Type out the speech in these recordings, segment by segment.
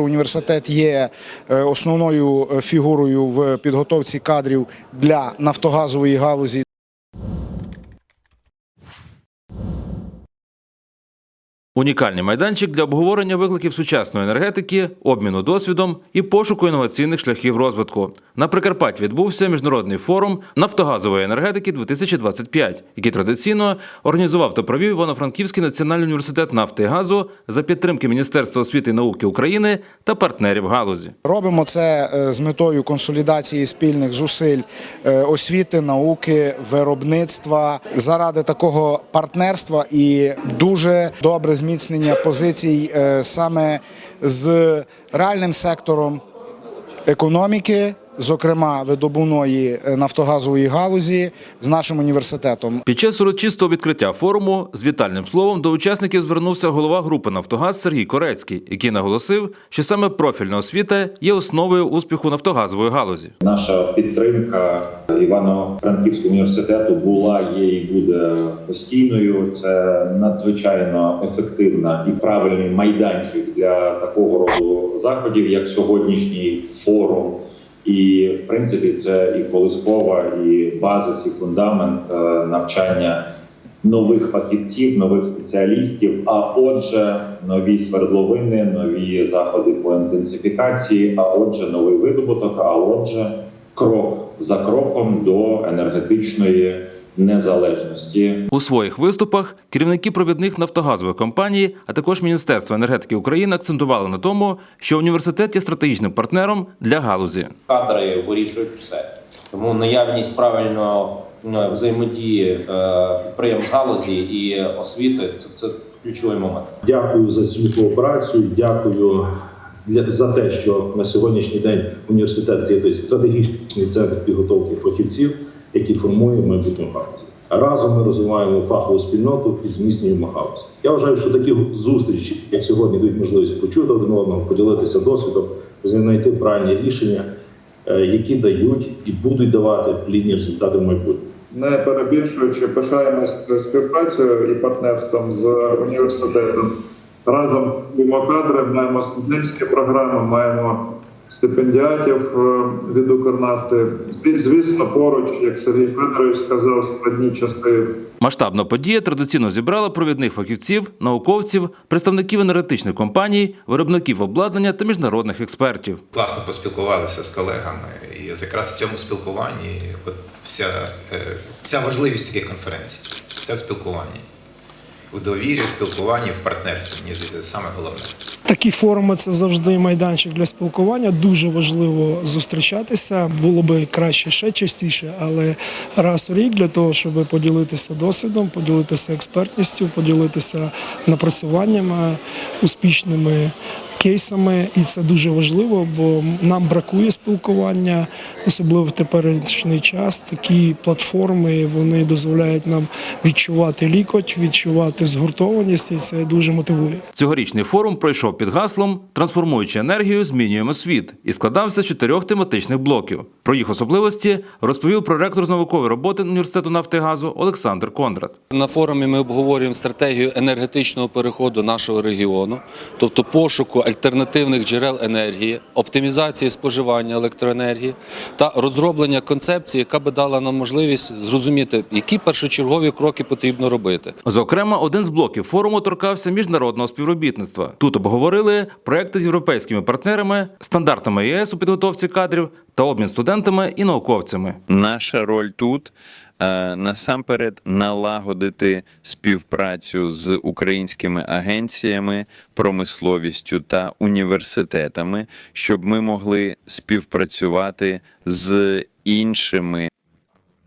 Університет є е, основною е, фігурою в підготовці кадрів для нафтогазової галузі. Унікальний майданчик для обговорення викликів сучасної енергетики, обміну досвідом і пошуку інноваційних шляхів розвитку. На Прикарпатті відбувся міжнародний форум нафтогазової енергетики 2025, який традиційно організував та провів Івано-Франківський національний університет нафти і газу за підтримки Міністерства освіти і науки України та партнерів галузі. Робимо це е, з метою консолідації спільних зусиль е, освіти, науки, виробництва заради такого партнерства і дуже добре зміцнення позицій е, саме з реальним сектором економіки, зокрема видобувної е, нафтогазової галузі, з нашим університетом. Під час урочистого відкриття форуму з вітальним словом до учасників звернувся голова групи Нафтогаз Сергій Корецький, який наголосив, що саме профільна освіта є основою успіху нафтогазової галузі. Наша підтримка Івано-Франківського університету була, є і буде постійною. Це надзвичайно ефективна і правильний майданчик для такого роду заходів, як сьогоднішній форум. І в принципі це і колискова, і базис, і фундамент е, навчання нових фахівців, нових спеціалістів. А отже, нові свердловини, нові заходи по інтенсифікації. А отже, новий видобуток. А отже, крок за кроком до енергетичної незалежності. У своїх виступах керівники провідних нафтогазових компаній, а також Міністерство енергетики України акцентували на тому, що університет є стратегічним партнером для галузі. кадри вирішують все. Тому наявність правильно ну, взаємодії е, підприємств галузі і освіти це, це ключовий момент. Дякую за цю кооперацію. Дякую для за те, що на сьогоднішній день університет є той стратегічний центр підготовки фахівців, який формує майбутню галузі. Разом ми розвиваємо фахову спільноту і зміцнюємо галузь. Я вважаю, що такі зустрічі, як сьогодні, дають можливість почути один одного, поділитися досвідом, знайти правильні рішення, е, які дають і будуть давати плідні результати в майбутньому. Не перебільшуючи, пишаємось співпрацею і партнерством з університетом. Разом кадри, маємо студентські програми, маємо стипендіатів е, від Укрнафти. Звісно, поруч, як Сергій Федорович сказав, складні часи Масштабна подія традиційно зібрала провідних фахівців, науковців, представників енергетичних компаній, виробників обладнання та міжнародних експертів. класно поспілкувалися з колегами, і от якраз в цьому спілкуванні от вся, е, вся важливість таких конференцій. Це в. Довірі, в спілкуванні, в партнерстві. Мені здається, саме головне. Такі форуми це завжди майданчик для спілкування. Дуже важливо зустрічатися. Було би краще ще частіше, але раз в рік для того, щоб поділитися досвідом, поділитися експертністю, поділитися напрацюваннями, успішними кейсами. І це дуже важливо, бо нам бракує спілкування, особливо в теперішній час. Такі платформи вони дозволяють нам відчувати лікоть, відчувати згуртованість, і це дуже мотивує. Цьогорічний форум пройшов під гаслом Трансформуючи енергію, змінюємо світ і складався з чотирьох тематичних блоків. Про їх особливості розповів проректор з наукової роботи університету нафти і газу Олександр Кондрат. На форумі ми обговорюємо стратегію енергетичного переходу нашого регіону, тобто пошуку альтернативних джерел енергії, оптимізації споживання електроенергії та розроблення концепції, яка би дала нам можливість зрозуміти, які першочергові кроки потрібно робити. Зокрема, один з блоків форуму торкався міжнародного співробітництва. Тут обговорили проекти з європейськими партнерами, стандартами ЄС у підготовці кадрів та обмін студентами і науковцями. Наша роль тут насамперед налагодити співпрацю з українськими агенціями, промисловістю та університетами, щоб ми могли співпрацювати з іншими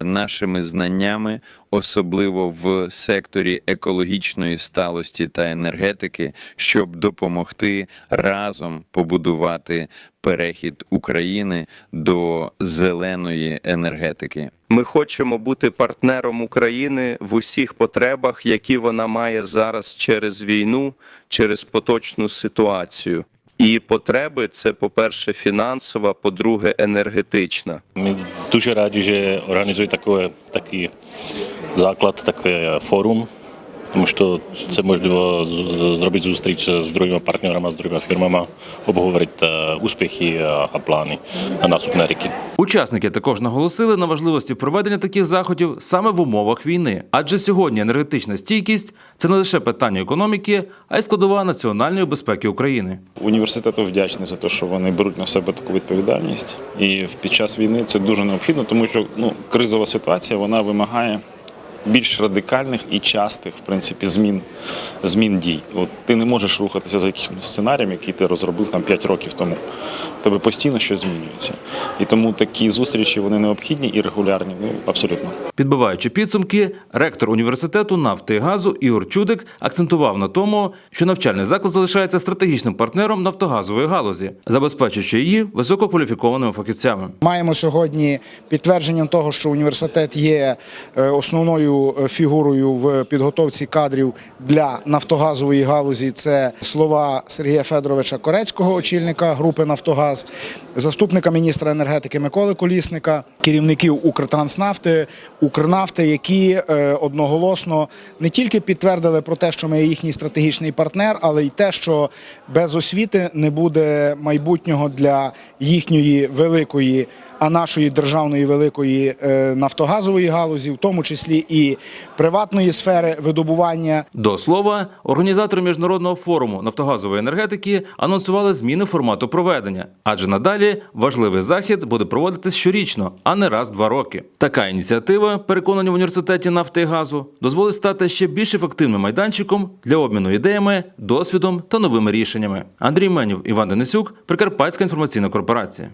нашими знаннями, особливо в секторі екологічної сталості та енергетики, щоб допомогти разом побудувати перехід України до зеленої енергетики. Ми хочемо бути партнером України в усіх потребах, які вона має зараз через війну, через поточну ситуацію. І потреби це, по-перше, фінансова, по-друге, енергетична. Ми дуже раді, що організує таке, такий заклад, такий форум. Тому що це можливо зробити зустріч з другими партнерами, з другими фірмами, обговорити е, успіхи е, а плани на наступний рік. Учасники також наголосили на важливості проведення таких заходів саме в умовах війни, адже сьогодні енергетична стійкість це не лише питання економіки, а й складова національної безпеки України. Університету вдячний за те, що вони беруть на себе таку відповідальність. І під час війни це дуже необхідно, тому що ну, кризова ситуація вона вимагає більш радикальних і частих в принципі, змін, змін дій. От ти не можеш рухатися за якимось сценарієм, який ти розробив там 5 років тому. Тебе постійно щось змінюється. І тому такі зустрічі вони необхідні і регулярні. Ну абсолютно. Підбиваючи підсумки, ректор університету нафти і газу Ігор Чудик акцентував на тому, що навчальний заклад залишається стратегічним партнером нафтогазової галузі, забезпечуючи її висококваліфікованими фахівцями. Маємо сьогодні підтвердженням того, що університет є е, основною е, фігурою в підготовці кадрів для нафтогазової галузі. Це слова Сергія Федоровича Корецького, очільника групи Нафтогаз, заступника міністра енергетики Миколи Колісника, керівників Укртранснафти, Укрнафти, які е, одноголосно не тільки підтвердили про те, що ми їхній стратегічний партнер, але й те, що без освіти не буде майбутнього для їхньої великої, а нашої державної великої е, нафтогазової галузі, в тому числі і приватної сфери видобування До слова, організатори міжнародного форуму нафтогазової енергетики анонсували зміни формату проведення, адже надалі важливий захід буде проводитись щорічно, а не раз в два роки. Така ініціатива, переконані в університеті нафти і газу, дозволить стати ще більш ефективним майданчиком для обміну ідеями, досвідом та новими рішеннями. Андрій Менів, Іван Денисюк, Прикарпатська інформаційна корпорація.